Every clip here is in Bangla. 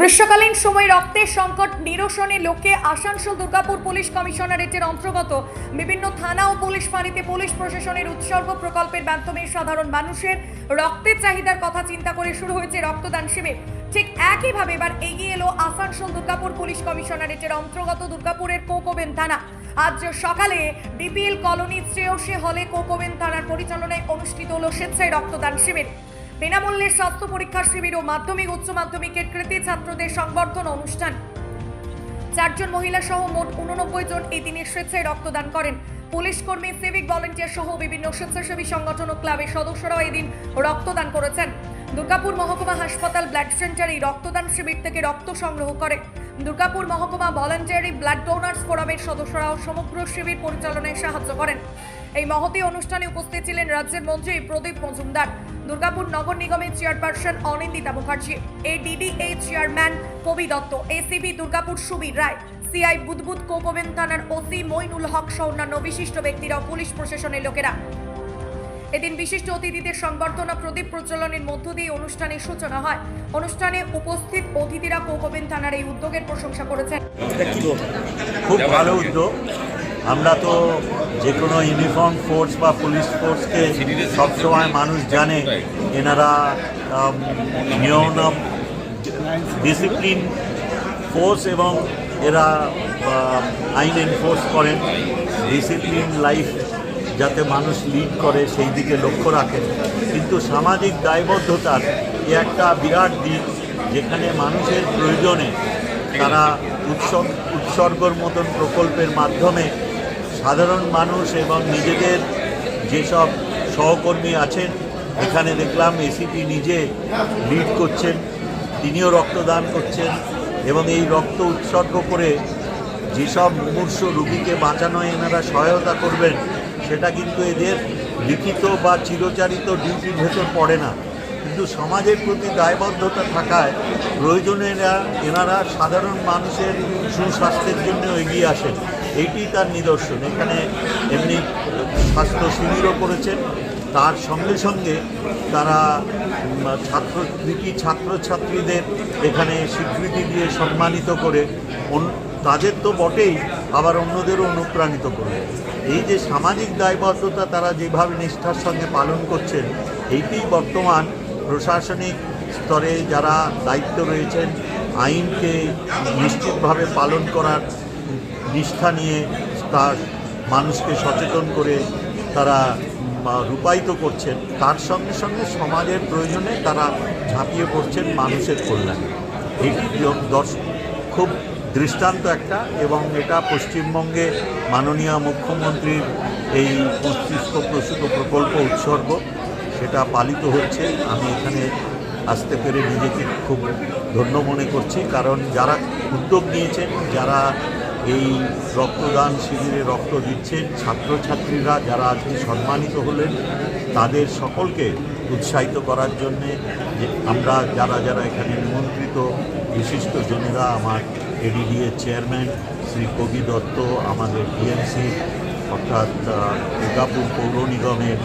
গ্রীষ্মকালীন সময় রক্তের সংকট, নিরসনে লক্ষ্যে আসানসোল, দুর্গাপুর পুলিশ কমিশনারেটের অন্তর্গত বিভিন্ন থানা ও পুলিশ ফাঁড়িতে পুলিশ প্রশাসনের উৎসর্গ প্রকল্পের মাধ্যমে সাধারণ মানুষের রক্তের চাহিদার কথা চিন্তা করে শুরু হয়েছে রক্তদান শিবির। ঠিক একইভাবে এবার এগিয়ে এলো আসানসোল, দুর্গাপুর পুলিশ কমিশনারেটের অন্তর্গত দুর্গাপুরের কোকোবেন থানা। আজ সকালে ডিপিএল কলোনি শ্রেয়সী হলে কোকোবেন থানার পরিচালনায় অনুষ্ঠিত হলো স্বেচ্ছায় রক্তদান শিবির। বিনামূল্যে স্বাস্থ্য পরীক্ষার শিবির ও মাধ্যমিক, উচ্চ মাধ্যমিকের কৃতি ছাত্রদের সংবর্ধনা অনুষ্ঠান। চারজন মহিলা সহ মোট উননব্বই জন এই দিনের স্বেচ্ছায় রক্তদান করেন। পুলিশ কর্মী, সিভিক ভলেন্টিয়ার সহ বিভিন্ন স্বেচ্ছাসেবী সংগঠন ও ক্লাবের সদস্যরাও এদিন রক্তদান করেছেন। দুর্গাপুর মহকুমা হাসপাতাল ব্লাড সেন্টার এই রক্তদান শিবির থেকে রক্ত সংগ্রহ করে। দুর্গাপুর মহকুমা ভলান্টিয়ারি ব্লাড ডোনার্স ফোরামের সদস্যরাও সমগ্র শিবির পরিচালনায় সাহায্য করেন। এই মহতী অনুষ্ঠানে উপস্থিত ছিলেন রাজ্যের মন্ত্রী প্রদীপ মজুমদার, দুর্গাপুর নগর নিগমের chairperson Anindita Mukherjee, ADDA chairman Kabi Dutta ACP Durgapur Subir Roy, CI Budbud কোকোবেন থানার ওসি মইনুল হক সহ অন্যান্য বিশিষ্ট ব্যক্তিরা পুলিশ প্রশাসনের লোকেরা। এদিন বিশিষ্ট অতিথিদের সংবর্ধনা প্রদীপ প্রজ্বলনের মধ্য দিয়ে অনুষ্ঠানের সূচনা হয়। অনুষ্ঠানে উপস্থিত অতিথিরা কোকোবেন থানার এই উদ্যোগের প্রশংসা করেছেন। খুব ভালো উদ্যোগ। আমরা তো যে কোনো ইউনিফর্ম ফোর্স বা পুলিশ ফোর্সকে সবসময় মানুষ জানে। এনারা নিয়ম ডিসিপ্লিন ফোর্স এবং এরা আইন এনফোর্স করেন। ডিসিপ্লিন লাইফ যাতে মানুষ লিড করে, সেই দিকে লক্ষ্য রাখেন কিন্তু সামাজিক দায়বদ্ধতার এ একটা বিরাট দিক, যেখানে মানুষের প্রয়োজনে তারা উৎসব, উৎসর্গর মতন প্রকল্পের মাধ্যমে সাধারণ মানুষ এবং নিজেদের যেসব সহকর্মী আছেন, এখানে দেখলাম এসিপি নিজে লিড করছেন, তিনিও রক্তদান করছেন এবং এই রক্ত উৎসর্গ করে যেসব মুমূর্ষ রুগীকে বাঁচানোয় এনারা সহায়তা করবেন সেটা কিন্তু এদের লিখিত বা চিরচারিত ডিউটির ভেতর পড়ে না। কিন্তু সমাজের প্রতি দায়বদ্ধতা থাকায় প্রয়োজনে এরা, এনারা সাধারণ মানুষের সুস্বাস্থ্যের জন্য এগিয়ে আসেন। এইটি তার নিদর্শন। এখানে এমনি স্বাস্থ্য শিবিরও করেছেন। তার সঙ্গে সঙ্গে তারা ছাত্র, কৃতি ছাত্রছাত্রীদের এখানে স্বীকৃতি দিয়ে সম্মানিত করে। তাদের তো বটেই আবার অন্যদেরও অনুপ্রাণিত করবে। এই যে সামাজিক দায়বদ্ধতা তারা যেভাবে নিষ্ঠার সঙ্গে পালন করছেন এইটি বর্তমান প্রশাসনিক স্তরে যারা দায়িত্ব রয়েছেন, আইনকে নিশ্চিতভাবে পালন করার নিষ্ঠা নিয়ে তার মানুষকে সচেতন করে তারা রূপায়িত করছেন। তার সঙ্গে সঙ্গে সমাজের প্রয়োজনে তারা ঝাঁপিয়ে পড়ছেন মানুষের কল্যাণে। এটি খুব দৃষ্টান্ত একটা এবং এটা পশ্চিমবঙ্গে মাননীয় মুখ্যমন্ত্রীর এই মস্তিষ্ক প্রসূত প্রকল্প উৎসর্গ, সেটা পালিত হচ্ছে। আমি এখানে আসতে পেরে নিজেকে খুব ধন্য মনে করছি, কারণ যারা উদ্যোগ নিয়েছেন যারা এই রক্তদান শিবিরে রক্ত দিচ্ছেন, ছাত্রছাত্রীরা যারা আজকে সম্মানিত হলেন, তাদের সকলকে উৎসাহিত করার জন্যে আমরা যারা যারা এখানে নিমন্ত্রিত বিশিষ্ট জনেরা আমার এডিডিএ চেয়ারম্যান, শ্রী কবি দত্ত, আমাদের ডিএমসি অর্থাৎ দুর্গাপুর পৌর নিগমের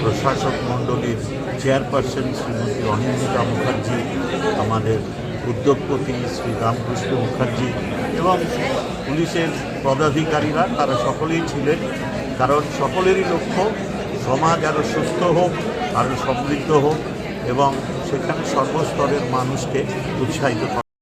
প্রশাসক মণ্ডলীর চেয়ারপারসন শ্রীমতী অনিন্দিতা মুখার্জি, আমাদের উদ্যোগপতি শ্রী রামকৃষ্ণ মুখার্জি এবং পুলিশের পদাধিকারীরা, তারা সকলেই ছিলেন। কারণ সকলেরই লক্ষ্য, সমাজ আরও সুস্থ হোক আরও সমৃদ্ধ হোক। এবং সেখানে সর্বস্তরের মানুষকে উৎসাহিত